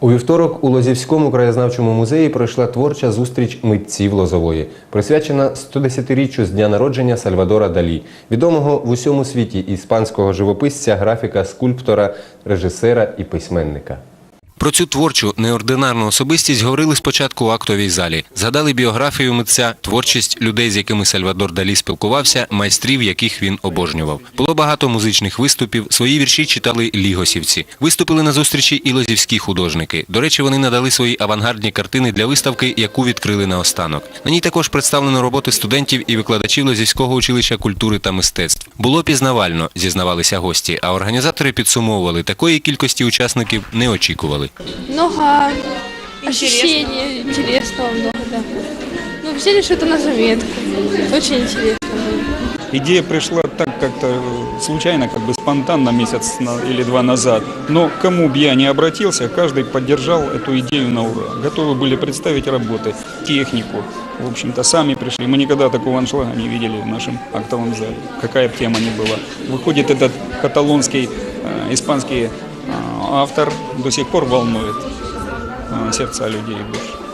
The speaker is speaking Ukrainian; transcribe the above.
У вівторок у Лозівському краєзнавчому музеї пройшла творча зустріч митців Лозової, присвячена 110-річчю з дня народження Сальвадора Далі, відомого в усьому світі іспанського живописця, графіка, скульптора, режисера і письменника. Про цю творчу неординарну особистість говорили спочатку у актовій залі. Згадали біографію митця, творчість людей, з якими Сальвадор Далі спілкувався, майстрів, яких він обожнював. Було багато музичних виступів. Свої вірші читали лігосівці. Виступили на зустрічі і лозівські художники. До речі, вони надали свої авангардні картини для виставки, яку відкрили наостанок. На ній також представлено роботи студентів і викладачів Лозівського училища культури та мистецтв. Було пізнавально, зізнавалися гості, а організатори підсумовували, такої кількості учасників не очікували. Много ощущений интересного много, да. Ну, взяли что-то на заметку. Очень цікаво. Ідея Идея пришла так как-то случайно, как бы спонтанно месяц или два назад. Но кому бы я не обратился, каждый поддержал эту идею на ура. Готовы были представить работы, технику. В общем-то, сами пришли. Мы никогда такого аншлага не видели в нашем актовом зале. Какая бы тема ни была. Выходит, этот каталонский, э, испанский э, автор до сих пор волнует э, сердца людей душ.